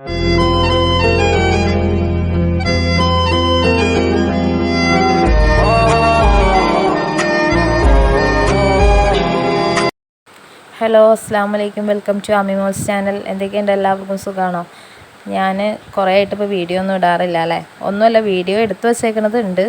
Hello അസ്സാം വലൈക്കും welcome to അമിമോൾസ് channel. എന്തൊക്കെയുണ്ട്? എല്ലാവർക്കും സുഖമാണോ ഞാൻ കുറേ ആയിട്ട് ഇപ്പോൾ വീഡിയോ ഒന്നും ഇടാറില്ല അല്ലേ? ഒന്നുമല്ല വീഡിയോ എടുത്തു വച്ചേക്കണത് ഉണ്ട്.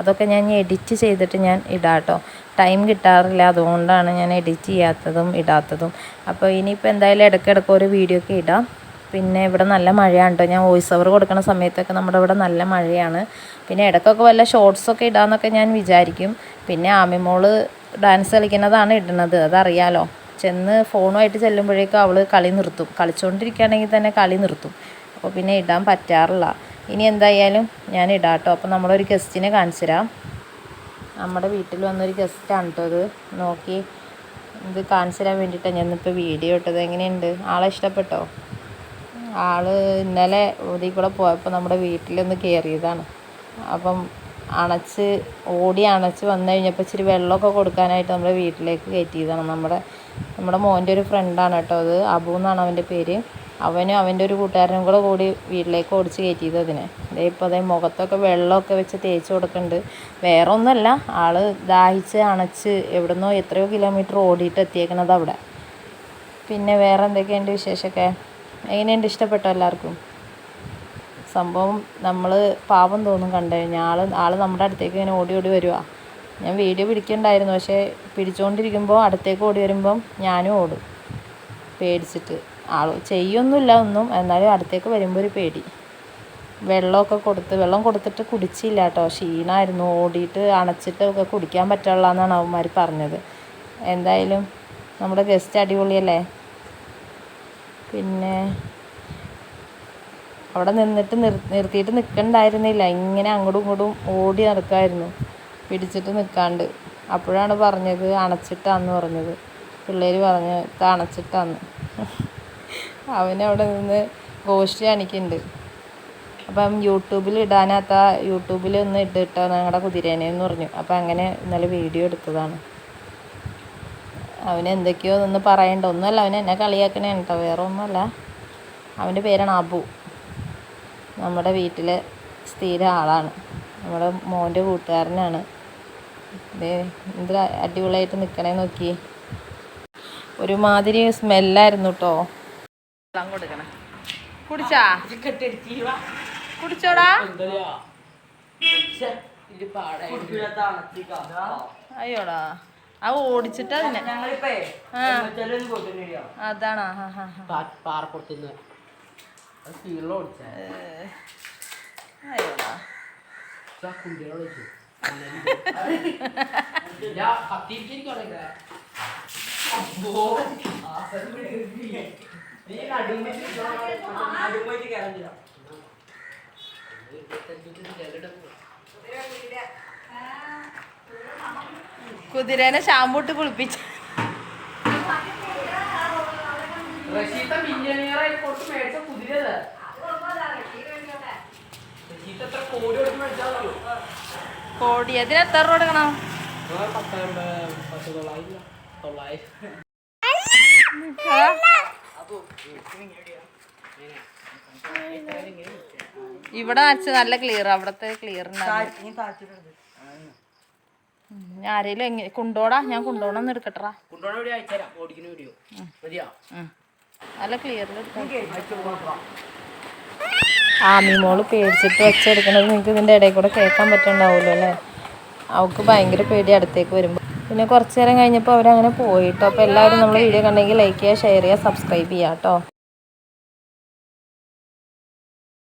അതൊക്കെ ഞാൻ എഡിറ്റ് ചെയ്തിട്ട് ഞാൻ ഇടാട്ടോ. ടൈം കിട്ടാറില്ല അതുകൊണ്ടാണ് ഞാൻ എഡിറ്റ് ചെയ്യാത്തതും ഇടാത്തതും. അപ്പോൾ ഇനിയിപ്പോൾ എന്തായാലും ഇടയ്ക്കിടയ്ക്ക് ഒരു വീഡിയോ ഒക്കെ ഇടാം. പിന്നെ ഇവിടെ നല്ല മഴയാണ് കേട്ടോ ഞാൻ വോയിസ് ഓവർ കൊടുക്കുന്ന സമയത്തൊക്കെ നമ്മുടെ ഇവിടെ നല്ല മഴയാണ്. പിന്നെ ഇടയ്ക്കൊക്കെ വല്ല ഷോർട്സൊക്കെ ഇടാമെന്നൊക്കെ ഞാൻ വിചാരിക്കും. പിന്നെ ആമിമോൾ ഡാൻസ് കളിക്കുന്നതാണ് ഇടുന്നത്. അതറിയാലോ. ചെന്ന് ഫോണുമായിട്ട് ചെല്ലുമ്പോഴേക്കും അവൾ കളി നിർത്തും. കളിച്ചുകൊണ്ടിരിക്കുകയാണെങ്കിൽ തന്നെ കളി നിർത്തും. അപ്പോൾ പിന്നെ ഇടാൻ പറ്റാറില്ല. ഇനി എന്തായാലും ഞാൻ ഇടാം കേട്ടോ അപ്പോൾ നമ്മളൊരു ഗസ്റ്റിനെ കാണിച്ചു തരാം നമ്മുടെ വീട്ടിൽ വന്നൊരു ഗസ്റ്റാണ് കേട്ടോ ഇത്. നോക്കി. ഇത് കാണിച്ചു തരാൻ വേണ്ടിയിട്ടാണ് ഞാനിപ്പോൾ വീഡിയോ ഇട്ടത്. എങ്ങനെയുണ്ട്? ആളെ ഇഷ്ടപ്പെട്ടോ? ആൾ ഇന്നലെ ഇതിൽ കൂടെ പോയപ്പോൾ നമ്മുടെ വീട്ടിലൊന്ന് കയറിയതാണ് അപ്പം അണച്ച് ഓടി അണച്ച് വന്നു കഴിഞ്ഞപ്പോൾ ഇച്ചിരി വെള്ളമൊക്കെ കൊടുക്കാനായിട്ട് നമ്മുടെ വീട്ടിലേക്ക് കയറ്റിയതാണ്. നമ്മുടെ നമ്മുടെ മോന്റെ ഒരു ഫ്രണ്ടാണ് കേട്ടോ അത് അബു എന്നാണ് അവന്റെ പേര്. അവനും അവന്റെ ഒരു കൂട്ടുകാരനും കൂടെ കൂടി വീട്ടിലേക്ക് ഓടിച്ച് കയറ്റിയത് അതിനെ. അതേ ഇപ്പോൾ അതേ മുഖത്തൊക്കെ വെള്ളമൊക്കെ വെച്ച് തേച്ച് കൊടുക്കുന്നുണ്ട്. വേറെ ഒന്നുമല്ല ആൾ ദാഹിച്ച് അണച്ച് എവിടുന്നോ എത്രയോ കിലോമീറ്റർ ഓടിയിട്ട് എത്തിയേക്കണത് അവിടെ. പിന്നെ വേറെ എന്തൊക്കെയുണ്ട് വിശേഷമൊക്കെ? എങ്ങനെയുണ്ട്? ഇഷ്ടപ്പെട്ടോ എല്ലാവർക്കും? സംഭവം നമ്മൾ പാവം തോന്നും കണ്ടു. കഴിഞ്ഞാൽ ആൾ ആൾ നമ്മുടെ അടുത്തേക്ക് ഇങ്ങനെ ഓടി ഓടി വരുവാ. ഞാൻ വീഡിയോ പിടിക്കണ്ടായിരുന്നു. പക്ഷേ പിടിച്ചുകൊണ്ടിരിക്കുമ്പോൾ അടുത്തേക്ക് ഓടി വരുമ്പം ഞാനും ഓടും. പേടിച്ചിട്ട്. ആൾ ചെയ്യൊന്നുമില്ല ഒന്നും. എന്നാലും അടുത്തേക്ക് വരുമ്പോൾ ഒരു പേടി. വെള്ളമൊക്കെ കൊടുത്ത് വെള്ളം കൊടുത്തിട്ട് കുടിച്ചില്ല കേട്ടോ. ക്ഷീണമായിരുന്നു ഓടിയിട്ട് അണച്ചിട്ട് ഒക്കെ കുടിക്കാൻ പറ്റുള്ളതെന്നാണ് അവന്മാർ പറഞ്ഞത്. എന്തായാലും നമ്മുടെ ഗസ്റ്റ് അടിപൊളിയല്ലേ? പിന്നെ അവിടെ നിന്നിട്ട് നിർ നിർത്തിയിട്ട് നിൽക്കണ്ടായിരുന്നില്ല ഇങ്ങനെ അങ്ങോട്ടും ഇങ്ങോട്ടും ഓടി നടക്കായിരുന്നു. പിടിച്ചിട്ട് നിൽക്കാണ്ട് അപ്പോഴാണ് പറഞ്ഞത് അണച്ചിട്ടാന്ന് പറഞ്ഞത്. പിള്ളേർ പറഞ്ഞ് അണച്ചിട്ടാന്ന്. അവനവിടെ നിന്ന് ഗോഷ്ടി കാണിക്കുന്നുണ്ട് അപ്പം യൂട്യൂബിൽ ഇടാനാത്ത യൂട്യൂബിൽ ഒന്ന് ഇട്ടിട്ടോ ഞങ്ങളുടെ കുതിരേനെ എന്ന് പറഞ്ഞു. അപ്പം അങ്ങനെ ഇന്നലെ വീഡിയോ എടുത്തതാണ്. അവന് എന്തൊക്കെയോ ഒന്ന് പറയണ്ട. ഒന്നുമല്ല അവൻ എന്നെ കളിയാക്കണേ കേട്ടോ വേറെ ഒന്നുമല്ല. അവന്റെ പേരാണ് അബു. നമ്മുടെ വീട്ടിലെ സ്ഥിര ആളാണ്. നമ്മുടെ മോന്റെ കൂട്ടുകാരനാണ്. എന്ത് അടിപൊളിയായിട്ട് നിൽക്കണേ നോക്കി. ഒരുമാതിരി സ്മെല്ലായിരുന്നു കേട്ടോ വെള്ളം കൊടുക്കണേ. കുടിച്ചാ? കുടിച്ചോടാ. അയ്യോടാ. ആ ഓടിച്ചിട്ട് അതിനെ ആ അതാണോ ആ പാറപ്പുറത്തുനിന്ന് ഓടിച്ചാ അയ്യോടാ കുണ്ടികളോട് വെച്ചു കത്തിരിക്കണേ കുതിരേനെ ഷാമ്പൂട്ട് കുളിപ്പിച്ചു. കോടി അതിന് എത്ര രൂപ കൊടുക്കണം? ഇവിടെ അച്ഛ നല്ല ക്ലിയർ അവിടത്തെ ക്ലിയർ ഞാൻ ആരേലും എങ്ങനെ കൊണ്ടോടാ? ഞാൻ കൊണ്ടോണം എടുക്കട്ടാ നല്ല വീഡിയോ അയച്ചുതരാം ഓടിക്കുന്ന വീഡിയോ മതിയോ? നല്ല ക്ലിയറിൽ ആമിമോൾ പേടിച്ചിട്ട് വെച്ചെടുക്കണത് നിങ്ങൾക്ക് ഇതിന്റെ ഇടയിൽ കൂടെ കേൾക്കാൻ പറ്റുന്നുണ്ടാവുമല്ലോ അല്ലേ? അവൾക്ക് ഭയങ്കര പേടി അടുത്തേക്ക് വരുമ്പോൾ പിന്നെ കുറച്ച് നേരം കഴിഞ്ഞപ്പോൾ അവരങ്ങനെ പോയിട്ടോ. അപ്പോൾ എല്ലാവരും നമ്മൾ വീഡിയോ കണ്ടെങ്കിൽ ലൈക്ക് ചെയ്യുക ഷെയർ ചെയ്യുക സബ്സ്ക്രൈബ് ചെയ്യുക കേട്ടോ